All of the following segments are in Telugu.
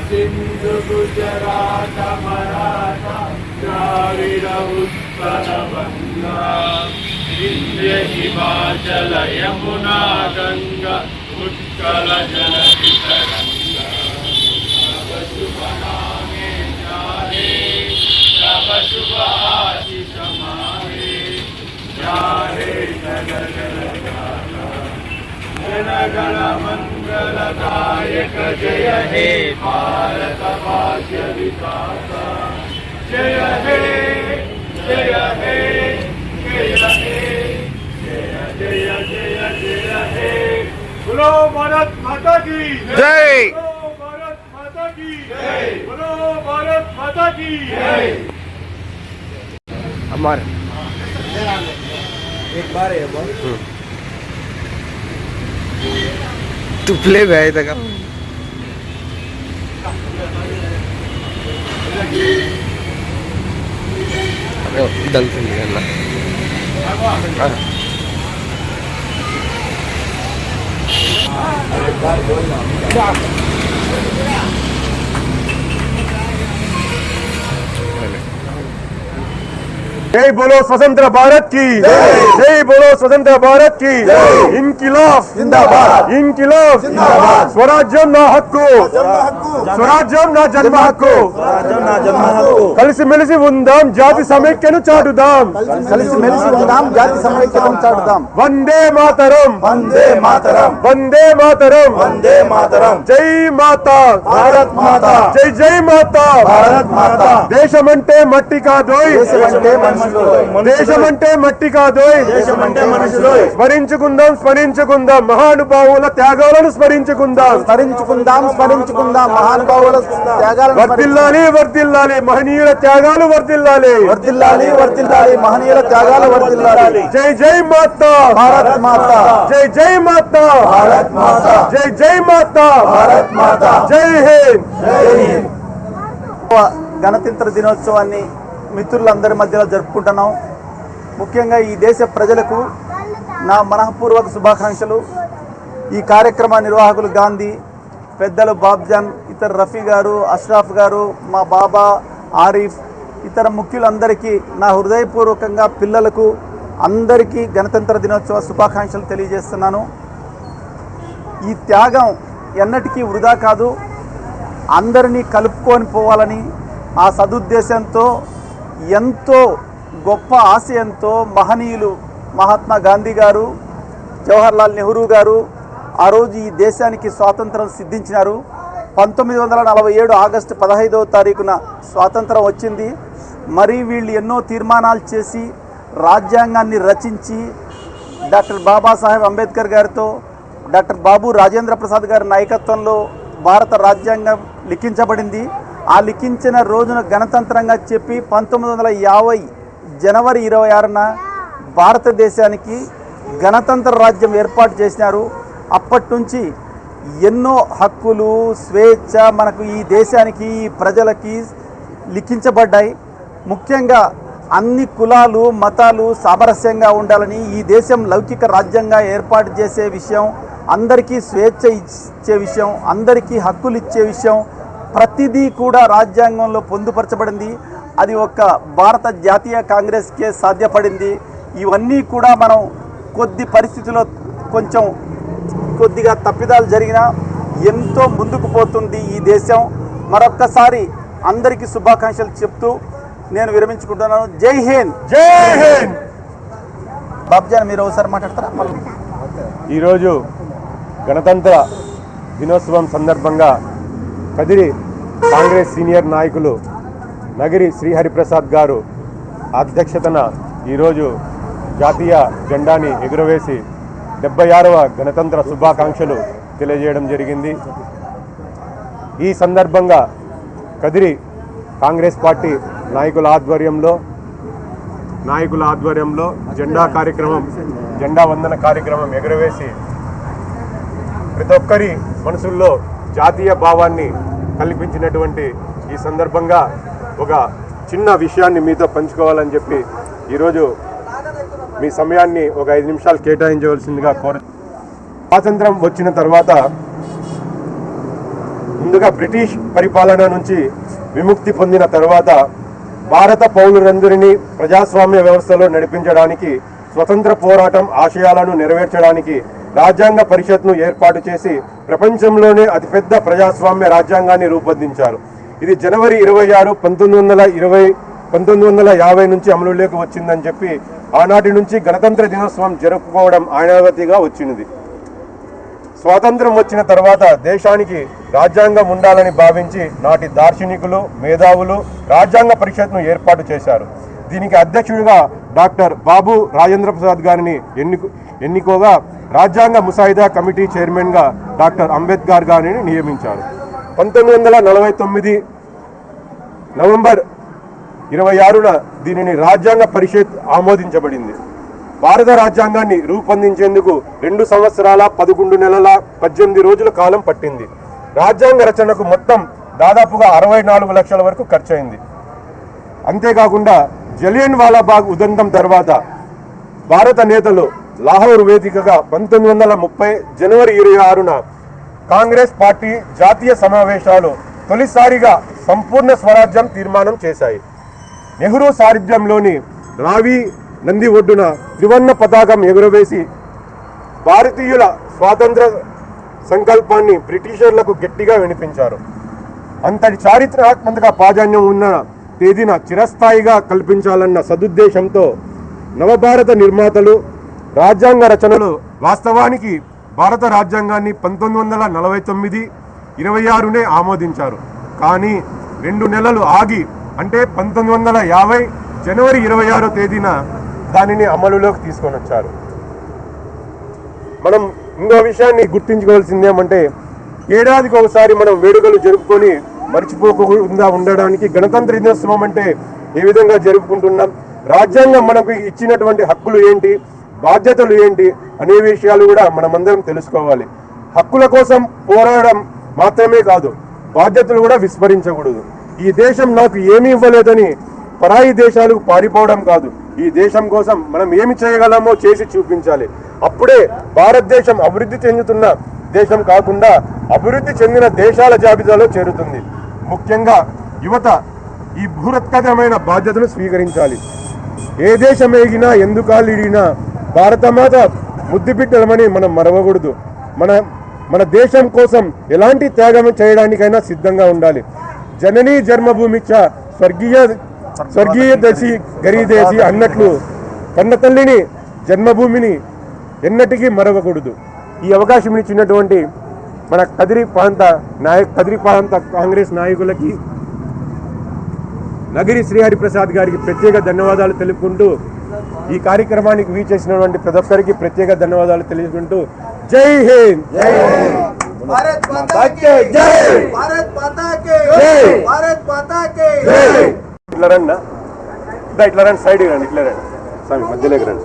సింధు గుజరాత మరాఠా ద్రావిడ ఉత్కల బంగా. వింధ్య హిమాచల యమునా గంగా ఉత్కల జల मङ्गलदायक जय हे भारत भाग्य विधाता जय हे जय हे जय हे जय जय जय हे बोलो भारत माता की जय। भारत माता की जय बोलो भारत माता की जय हमारे एक बार है बॉल तुपले गाय ताका दलत निघाला Yeah. जय बोलो स्वतंत्र भारत की जय बोलो स्वतंत्र भारत की इनकिलाफ जिंदाबाद इनकिलाफ जिंदाबाद స్వరాజ్యం నా హక్కు స్వరాజ్యం నా జన్మ హక్కు నా జన్మ హక్కు కలిసిమెలిసి ఉందాం జాతి సమైక్యను చాటుదాం కలిసి మెలిసి ఉందాం జాతి సమైక్యతం చాటుదాం వందే మాతరం వందే మాతరం వందే మాతరం వందే మాతరం జై మాతా భారత్ మాత జై జై మాతా భారత్ మాత దేశమంటే మట్టి కాదోయ్ దేశమంటే మనుషులు దేశమంటే మట్టి మనుషులు స్మరించుకుందాం స్మరించుకుందాం మహానుభావుల త్యాగాలను స్మరించుకుందాం. స్మరించుకుందాం స్మరించుకుందాం మహానుభావుల త్యాగాలను వర్దిల్లాలి వర్దిల్లాలి మహనీయుల త్యాగాలు వర్దిల్లాలి వర్దిల్లాలి వర్దిల్లాలి మహనీయుల త్యాగాలు వర్దిల్లాలి జై జై మాతా. భారత్ మాత. జై జై మాతా. భారత్ మాత. జై జై మాతా. భారత్ మాత. జై హింద్. జై హింద్. గణతంత్ర దినోత్సవాన్ని మిత్రులందరి మధ్యలో జరుపుకుంటున్నాం. ముఖ్యంగా ఈ దేశ ప్రజలకు నా మనఃపూర్వక శుభాకాంక్షలు. ఈ కార్యక్రమ నిర్వాహకులు గాంధీ పెద్దలు బాబ్జాన్ ఇతర రఫీ గారు అష్రాఫ్ గారు మా బాబా ఆరిఫ్ ఇతర ముఖ్యులందరికీ నా హృదయపూర్వకంగా పిల్లలకు అందరికీ గణతంత్ర దినోత్సవ శుభాకాంక్షలు తెలియజేస్తున్నాను. ఈ త్యాగం ఎన్నటికీ వృధా కాదు. అందరినీ కలుపుకొని పోవాలని ఆ సదుద్దేశంతో ఎంతో గొప్ప ఆశయంతో మహనీయులు మహాత్మా గాంధీ గారు జవహర్లాల్ నెహ్రూ గారు ఆ రోజు ఈ దేశానికి స్వాతంత్రం సిద్ధించినారు. పంతొమ్మిది వందల నలభై ఏడు ఆగస్టు పదహైదవ తారీఖున స్వాతంత్రం వచ్చింది. మరి వీళ్ళు ఎన్నో తీర్మానాలు చేసి రాజ్యాంగాన్ని రచించి డాక్టర్ బాబాసాహెబ్ అంబేద్కర్ గారితో డాక్టర్ బాబు రాజేంద్ర ప్రసాద్ గారి నాయకత్వంలో భారత రాజ్యాంగం లిఖించబడింది. ఆ లిఖించిన రోజున గణతంత్రంగా చెప్పి పంతొమ్మిది వందల యాభై జనవరి ఇరవై ఆరున భారతదేశానికి గణతంత్ర రాజ్యం ఏర్పాటు చేసినారు. అప్పటి నుంచి ఎన్నో హక్కులు స్వేచ్ఛ మనకు ఈ దేశానికి ఈ ప్రజలకి లిఖించబడ్డాయి. ముఖ్యంగా అన్ని కులాలు మతాలు సామరస్యంగా ఉండాలని ఈ దేశం లౌకిక రాజ్యంగా ఏర్పాటు చేసే విషయం అందరికీ స్వేచ్ఛ ఇచ్చే విషయం అందరికీ హక్కులు ఇచ్చే విషయం ప్రతిదీ కూడా రాజ్యాంగంలో పొందుపరచబడింది. అది ఒక్క భారత జాతీయ కాంగ్రెస్కే సాధ్యపడింది. ఇవన్నీ కూడా మనం కొద్ది పరిస్థితుల్లో కొంచెం కొద్దిగా తప్పిదాలు జరిగినా ఎంతో ముందుకు పోతుంది ఈ దేశం. మరొక్కసారి అందరికీ శుభాకాంక్షలు చెప్తూ నేను విరమించుకుంటున్నాను. జై హింద్! జై హింద్! బాబ్జాన్ మీరు ఒకసారి మాట్లాడతారా? ఈరోజు గణతంత్ర దినోత్సవం సందర్భంగా కదిరి కాంగ్రెస్ సీనియర్ నాయకులు నగిరి శ్రీహరిప్రసాద్ గారు అధ్యక్షతన ఈరోజు జాతీయ జెండాని ఎగురవేసి డెబ్బై ఆరవ గణతంత్ర శుభాకాంక్షలు తెలియజేయడం జరిగింది. ఈ సందర్భంగా కదిరి కాంగ్రెస్ పార్టీ నాయకుల ఆధ్వర్యంలో నాయకుల ఆధ్వర్యంలో జెండా కార్యక్రమం జెండా వందన కార్యక్రమం ఎగురవేసి ప్రతి ఒక్కరి మనసుల్లో జాతీయ భావాన్ని కల్పించినటువంటి ఈ సందర్భంగా ఒక చిన్న విషయాన్ని మీతో పంచుకోవాలని చెప్పి ఈరోజు మీ సమయాన్ని ఒక ఐదు నిమిషాలు కేటాయించవలసిందిగా కోరు స్వాతంత్రం వచ్చిన తర్వాత ముందుగా బ్రిటిష్ పరిపాలన నుంచి విముక్తి పొందిన తర్వాత భారత పౌరులందరినీ ప్రజాస్వామ్య వ్యవస్థలో నడిపించడానికి స్వతంత్ర పోరాటం ఆశయాలను నెరవేర్చడానికి రాజ్యాంగ పరిషత్ను ఏర్పాటు చేసి ప్రపంచంలోనే అతిపెద్ద ప్రజాస్వామ్య రాజ్యాంగాన్ని రూపొందించారు. ఇది జనవరి ఇరవై ఆరు పంతొమ్మిది వందల ఇరవై పంతొమ్మిది వందల యాభై నుంచి అమలులోకి వచ్చిందని చెప్పి ఆనాటి నుంచి గణతంత్ర దినోత్సవం జరుపుకోవడం ఆనవాయితీగా వచ్చినది. స్వాతంత్రం వచ్చిన తర్వాత దేశానికి రాజ్యాంగం ఉండాలని భావించి నాటి దార్శనికులు మేధావులు రాజ్యాంగ పరిషత్ను ఏర్పాటు చేశారు. దీనికి అధ్యక్షుడిగా డాక్టర్ బాబు రాజేంద్ర ప్రసాద్ గారిని ఎన్నిక ఎన్నుకోగా రాజ్యాంగ ముసాయిదా కమిటీ చైర్మన్గా డాక్టర్ అంబేద్కర్ గారిని నియమించారు. పంతొమ్మిది వందల నలభై తొమ్మిది నవంబర్ ఇరవై ఆరున దీనిని రాజ్యాంగ పరిషత్ ఆమోదించబడింది. భారత రాజ్యాంగాన్ని రూపొందించేందుకు రెండు సంవత్సరాల పదకొండు నెలల పద్దెనిమిది రోజుల కాలం పట్టింది. రాజ్యాంగ రచనకు మొత్తం దాదాపుగా అరవై నాలుగు లక్షల వరకు ఖర్చయింది. అంతేకాకుండా జలియన్ వాలాబాగ్ ఉదంతం తర్వాత భారత నేతలు లాహోర్ వేదికగా పంతొమ్మిది వందల ముప్పై జనవరి ఇరవై ఆరున కాంగ్రెస్ పార్టీ జాతీయ సమావేశాలు తొలిసారిగా సంపూర్ణ స్వరాజ్యం తీర్మానం చేశాయి. నెహ్రూ సారథ్యంలోని రావి నంది ఒడ్డున త్రివర్ణ పతాకం ఎగురవేసి భారతీయుల స్వాతంత్ర సంకల్పాన్ని బ్రిటిషర్లకు గట్టిగా వినిపించారు. అంతటి చారిత్రాత్మక ప్రాధాన్యం ఉన్న తేదీన చిరస్థాయిగా కల్పించాలన్న సదుద్దేశంతో నవభారత నిర్మాతలు రాజ్యాంగ రచనలు వాస్తవానికి భారత రాజ్యాంగాన్ని పంతొమ్మిది వందల నలభై తొమ్మిది ఇరవై ఆరునే ఆమోదించారు. కానీ రెండు నెలలు ఆగి అంటే పంతొమ్మిది వందల యాభై జనవరి ఇరవై ఆరో తేదీన దానిని అమలులోకి తీసుకొని వచ్చారు మనం ఇంకో విషయాన్ని గుర్తించుకోవాల్సిందేమంటే ఏడాదికి ఒకసారి మనం వేడుకలు జరుపుకొని మర్చిపోకుండా ఉండడానికి గణతంత్ర దినోత్సవం అంటే ఏ విధంగా జరుపుకుంటున్నాం. రాజ్యాంగం మనకు ఇచ్చినటువంటి హక్కులు ఏంటి? బాధ్యతలు ఏంటి? అనే విషయాలు కూడా మనమందరం తెలుసుకోవాలి. హక్కుల కోసం పోరాడడం మాత్రమే కాదు బాధ్యతలు కూడా విస్మరించకూడదు. ఈ దేశం నాకు ఏమీ ఇవ్వలేదని పరాయి దేశాలకు పారిపోవడం కాదు. ఈ దేశం కోసం మనం ఏమి చేయగలమో చేసి చూపించాలి. అప్పుడే భారతదేశం అభివృద్ధి చెందుతున్న దేశం కాకుండా అభివృద్ధి చెందిన దేశాల జాబితాలో చేరుతుంది. ముఖ్యంగా యువత ఈ బృహత్కరమైన బాధ్యతను స్వీకరించాలి. ఏ దేశం ఏగినా ఎందుకాలిడినా భారతమాత ముద్దుబిడ్డలమని మనం మరవకూడదు. మన మన దేశం కోసం ఎలాంటి త్యాగం చేయడానికైనా సిద్ధంగా ఉండాలి. జననీ జన్మభూమి చ స్వర్గీయ స్వర్గీయ దశి గరీదేశి అన్నట్లు కన్న తల్లిని జన్మభూమిని ఎన్నటికీ మరవకూడదు. ఈ అవకాశం ఇచ్చినటువంటి మన కదిరి ప్రాంత నాయ కదిరి ప్రాంత కాంగ్రెస్ నాయకులకి నగిరి శ్రీహరి ప్రసాద్ గారికి ప్రత్యేక ధన్యవాదాలు తెలుపుకుంటూ ఈ కార్యక్రమానికి వీచేసినటువంటి ప్రతి ఒక్కరికి ప్రత్యేక ధన్యవాదాలు తెలుసుకుంటూ జై హింద్! ఇట్లా రండి ఇట్లా రండి ఇట్లా రండి స్వామి మధ్యలోకి రండి.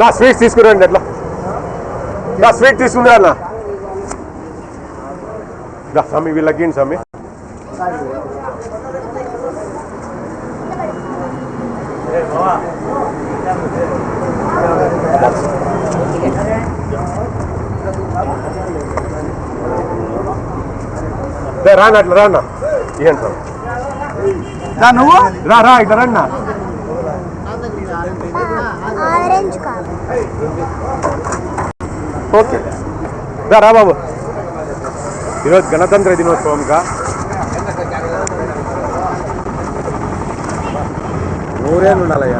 నా స్వీట్స్ తీసుకురండి అట్లా. నా స్వీట్ తీసుకురా అన్న. దా స్వామి వీళ్ళకి స్వామి. రానా అట్లా రానా? ఏంటి స్వామి నువ్వు? రా రా ఇట్లా రన్నా ఓకే. రా రా బాబు. ఈరోజు గణతంత్ర దినోత్సవంగా నూరేళ్ళు ఉండాలయ్యా